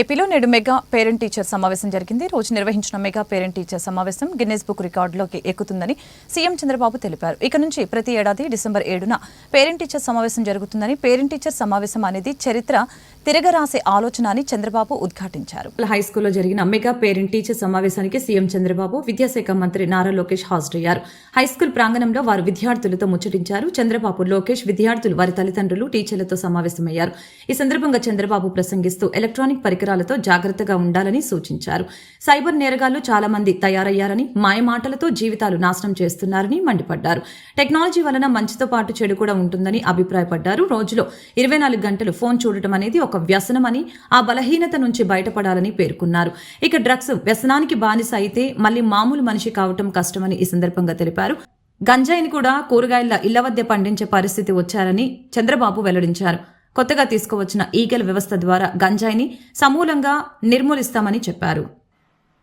ఏపీలో నేడు mega parent teacher సమావేశం జరిగింది. రోజు నిర్వహించిన మెగా పేరెంట్ టీచర్ సమావేశం గిన్నెస్ బుక్ రికార్డులోకి ఎక్కుతుందని సీఎం చంద్రబాబు తెలిపారు. ఇక నుంచి ప్రతి ఏడాది డిసెంబర్ ఏడున పేరెంట్ టీచర్ సమావేశం జరుగుతుందని పేరెంట్ టీచర్ సమావేశం అనేది చరిత్ర తిరగరాసే ఆలోచన అని చంద్రబాబు ఉద్ఘాటించారు. హై స్కూల్లో జరిగిన మెగా పేరెంట్ టీచర్ సమావేశానికి సీఎం చంద్రబాబు విద్యాశాఖ మంత్రి నారా లోకేష్ హాజరయ్యారు. హై స్కూల్ ప్రాంగణంలో వారు విద్యార్థులతో ముచ్చటించారు. చంద్రబాబు లోకేష్ విద్యార్థులు వారి తల్లిదండ్రులు టీచర్లతో సమావేశమయ్యారు. ఈ సందర్భంగా చంద్రబాబు ప్రసంగిస్తూ ఎలక్ట్రానిక్ పరికరాలతో జాగ్రత్తగా ఉండాలని సూచించారు. సైబర్ నేరగాళ్ళు చాలా మంది తయారయ్యారని మాయమాటలతో జీవితాలు నాశనం చేస్తున్నారని మండిపడ్డారు. టెక్నాలజీ వలన మంచితో పాటు చెడు కూడా ఉంటుందని అభిప్రాయపడ్డారు. రోజులో ఇరవై నాలుగు గంటలు ఫోన్ చూడటం అనేది ఒక వ్యసనమని ఆ బలహీనత నుంచి బయటపడాలని పేర్కొన్నారు. ఇక డ్రగ్స్ వ్యసనానికి బానిస అయితే మళ్ళీ మామూలు మనిషి కావటం కష్టమని ఈ సందర్భంగా తెలిపారు. గంజాయిని కూడా కూరగాయల ఇళ్ళ వద్ద పండించే పరిస్థితి వచ్చారని చంద్రబాబు వెల్లడించారు. కొత్తగా తీసుకువచ్చిన ఈగల్ వ్యవస్థ ద్వారా గంజాయిని సమూలంగా నిర్మూలిస్తామని చెప్పారు.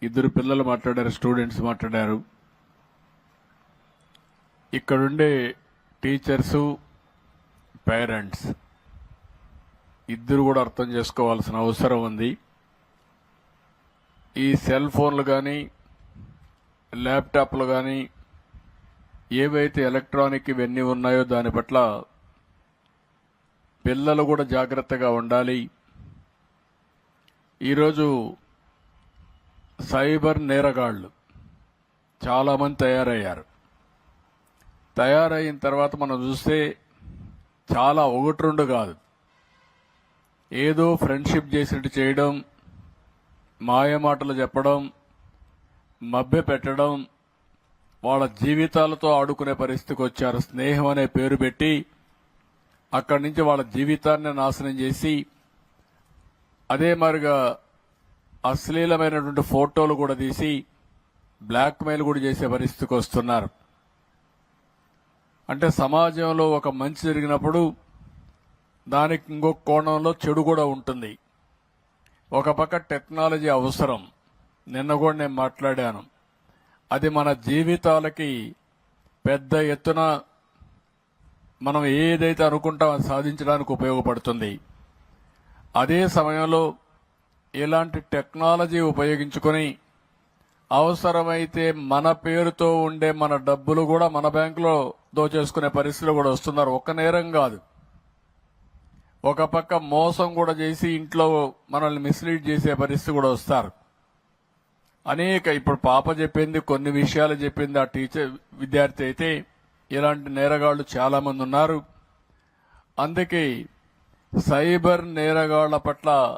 ఇద్దరు పిల్లలు మాట్లాడారు స్టూడెంట్స్ మాట్లాడారు. ఇక్కడుండే టీచర్సు పేరెంట్స్ ఇద్దరు కూడా అర్థం చేసుకోవాల్సిన అవసరం ఉంది. ఈ సెల్ ఫోన్లు కానీ ల్యాప్టాప్లు కానీ ఏవైతే ఎలక్ట్రానిక్ ఇవన్నీ ఉన్నాయో దాని పట్ల పిల్లలు కూడా జాగ్రత్తగా ఉండాలి. ఈరోజు సైబర్ నేరగాళ్ళు చాలామంది తయారయ్యారు. తయారైన తర్వాత మనం చూస్తే చాలా ఒకటి రెండు కాదు. ఏదో ఫ్రెండ్షిప్ చేసినట్టు చేయడం మాయమాటలు చెప్పడం మభ్య పెట్టడం వాళ్ళ జీవితాలతో ఆడుకునే పరిస్థితికి వచ్చారు. స్నేహం అనే పేరు పెట్టి అక్కడి నుంచి వాళ్ళ జీవితాన్ని నాశనం చేసి అదే మరిగా అశ్లీలమైనటువంటి ఫోటోలు కూడా తీసి బ్లాక్మెయిల్ కూడా చేసే పరిస్థితికి వస్తున్నారు. అంటే సమాజంలో ఒక మంచి జరిగినప్పుడు దానికి ఇంకొక కోణంలో చెడు కూడా ఉంటుంది. ఒక పక్క టెక్నాలజీ అవసరం. నిన్న కూడా నేను మాట్లాడాను. అది మన జీవితాలకి పెద్ద ఎత్తున మనం ఏదైతే అనుకుంటామో అది సాధించడానికి ఉపయోగపడుతుంది. అదే సమయంలో ఇలాంటి టెక్నాలజీ ఉపయోగించుకొని అవసరమైతే మన పేరుతో ఉండే మన డబ్బులు కూడా మన బ్యాంకులో దోచేసుకునే పరిస్థితులు కూడా వస్తున్నారు. ఒక నేరం కాదు. ఒక పక్క మోసం కూడా చేసి ఇంట్లో మనల్ని మిస్లీడ్ చేసే పరిస్థితి కూడా వస్తారు. అనేక ఇప్పుడు పాప చెప్పింది కొన్ని విషయాలు చెప్పింది ఆ టీచర్ విద్యార్థి అయితే ఇలాంటి నేరగాళ్ళు చాలామంది ఉన్నారు. అందుకే సైబర్ నేరగాళ్ళ పట్ల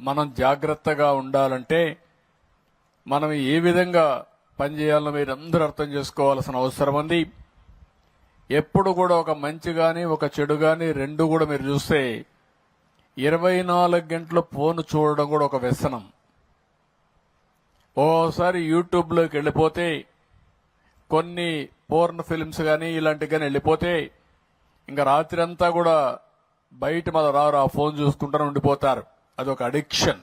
మనం జాగ్రత్తగా ఉండాలంటే మనం ఏ విధంగా పనిచేయాలో మీరు అందరూ అర్థం చేసుకోవాల్సిన అవసరం ఉంది. ఎప్పుడు కూడా ఒక మంచి కానీ ఒక చెడు కానీ రెండు కూడా మీరు చూస్తే ఇరవై నాలుగు గంటలు ఫోన్ చూడడం కూడా ఒక వ్యసనం. ఓసారి యూట్యూబ్లోకి వెళ్ళిపోతే కొన్ని పోర్న్ ఫిల్మ్స్ కానీ ఇలాంటివి కానీ వెళ్ళిపోతే ఇంకా రాత్రి అంతా కూడా బయట మన రారు ఆ ఫోన్ చూసుకుంటూనే ఉండిపోతారు. అదొక అడిక్షన్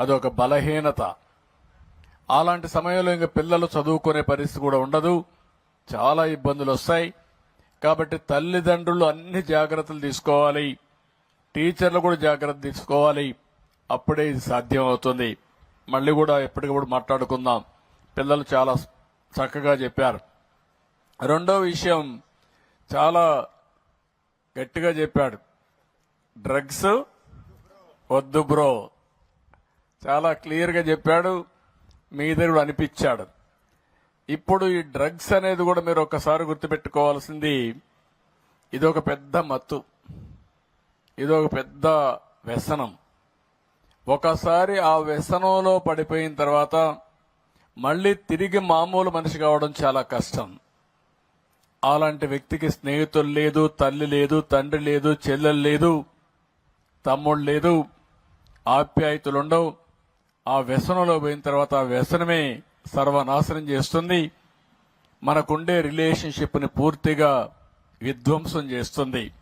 అదొక బలహీనత. అలాంటి సమయంలో ఇంకా పిల్లలు చదువుకునే పరిస్థితి కూడా ఉండదు. చాలా ఇబ్బందులు వస్తాయి. కాబట్టి తల్లిదండ్రులు అన్ని జాగ్రత్తలు తీసుకోవాలి. టీచర్లు కూడా జాగ్రత్త తీసుకోవాలి. అప్పుడే ఇది సాధ్యం అవుతుంది మళ్ళీ కూడా ఎప్పటికప్పుడు మాట్లాడుకుందాం. పిల్లలు చాలా చక్కగా చెప్పారు. రెండో విషయం చాలా గట్టిగా చెప్పాడు. డ్రగ్స్ వద్దు బ్రో. చాలా క్లియర్గా చెప్పాడు. మీ ఇద్దరు కూడా అనిపించాడు. ఇప్పుడు ఈ డ్రగ్స్ అనేది కూడా మీరు ఒకసారి గుర్తుపెట్టుకోవాల్సింది ఇది ఒక పెద్ద మత్తు. ఇది ఒక పెద్ద వ్యసనం. ఒకసారి ఆ వ్యసనంలో పడిపోయిన తర్వాత మళ్ళీ తిరిగి మామూలు మనిషి కావడం చాలా కష్టం. అలాంటి వ్యక్తికి స్నేహితులు లేదు తల్లి లేదు తండ్రి లేదు చెల్లెలు లేదు తమ్ముడు లేదు ఆప్యాయతలుండవు ఆ వ్యసనంలో పోయిన తర్వాత ఆ వ్యసనమే సర్వనాశనం చేస్తుంది. మనకుండే రిలేషన్షిప్ని పూర్తిగా విధ్వంసం చేస్తుంది.